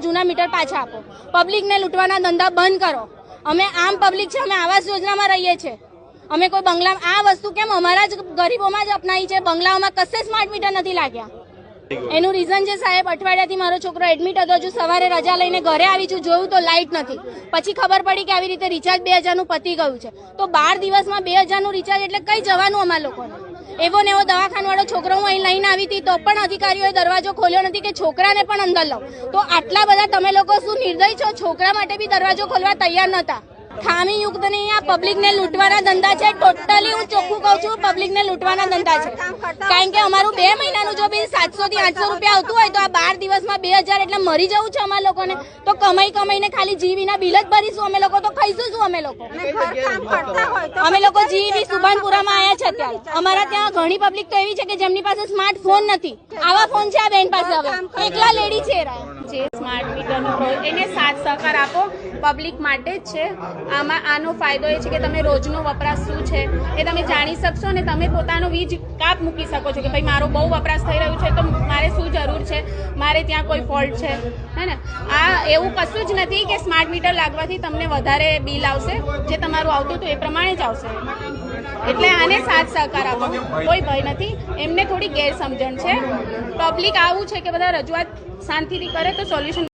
અમારા જૂના મીટર પાછા આપો. પબ્લિકને લૂંટવાના ધંધા બંધ કરો. અમે આમ પબ્લિક છે, અમે આવાસ યોજનામાં રહીએ છીએ. અમે કોઈ બંગલા, આ વસ્તુ કેમ અમારા જ ગરીબોમાં જ અપનાવી છે? બંગલાઓમાં કશે સ્માર્ટ મીટર નથી લાગ્યા? એનું રીઝન છે સાહેબ, અઠવાડિયાથી મારો છોકરો એડમિટ હતો, હજુ સવારે રજા લઈને ઘરે આવી છું, જોયું તો લાઇટ નથી. પછી ખબર પડી કે આવી રીતે રિચાર્જ બે હજારનું પતી ગયું છે. તો બાર દિવસમાં બે હજારનું રિચાર્જ એટલે કઈ જવાનું અમારા લોકોને? એવો ને એવો દવાખાનવાળો છોકરો આવી હતી, તો પણ અધિકારીઓએ દરવાજો ખોલ્યો નથી કે છોકરાને પણ અંદર લો તો આટલા બધા તમે લોકો શું નિર્દય છો? છોકરા માટે બી દરવાજો ખોલવા તૈયાર નતા ખામી યુક્ત નહીં આ પબ્લિકને લૂંટવાના ધંધા છે. ટોટલી હું ચોખ્ખું કહું છું પબ્લિકને લૂંટવાના ધંધા છે. કારણ કે અમારું બે મહિનાનું જો બિલ સાતસો થી આઠસો રૂપિયા આવતું હોય તો આ બાર દિવસમાં બે હજાર એટલે મરી જવું છે અમારા લોકોને. તો કમાઈ કમાઈને ખાલી જીવીના બિલ જ ભરીશું અમે લોકો તો ખાઈશું શું અમે લોકો? અમે લોકો જીવી સુભાનપુરામાં આવ્યા છે અત્યારે. અમારા ત્યાં ઘણી પબ્લિક તો એવી છે કે જેમની પાસે સ્માર્ટફોન નથી. આવા ફોન છે આ બેન પાસે હવે. એકલા લેડી છે જે સ્માર્ટ મીટરનો એને સાથ સહકાર આપો. પબ્લિક માટે જ છે. આમાં આનો ફાયદો એ છે કે તમે રોજનો વપરાશ શું છે એ તમે જાણી શકશો અને તમે પોતાનો વીજ કાપ મૂકી શકો છો કે ભાઈ મારો બહુ વપરાશ થઈ રહ્યું છે તો મારે શું જરૂર છે? મારે ત્યાં કોઈ ફોલ્ટ છે? હે ને? આ એવું કશું જ નથી કે સ્માર્ટ મીટર લાગવાથી તમને વધારે બિલ આવશે, જે તમારું આવતું હતું એ પ્રમાણે જ આવશે. એટલે આને સાથ સહકાર આપો. કોઈ ભય નથી. એમને થોડી ગેરસમજણ છે. પબ્લિક આવું છે કે બધા રજૂઆત શાંતિથી કરે તો સોલ્યુશન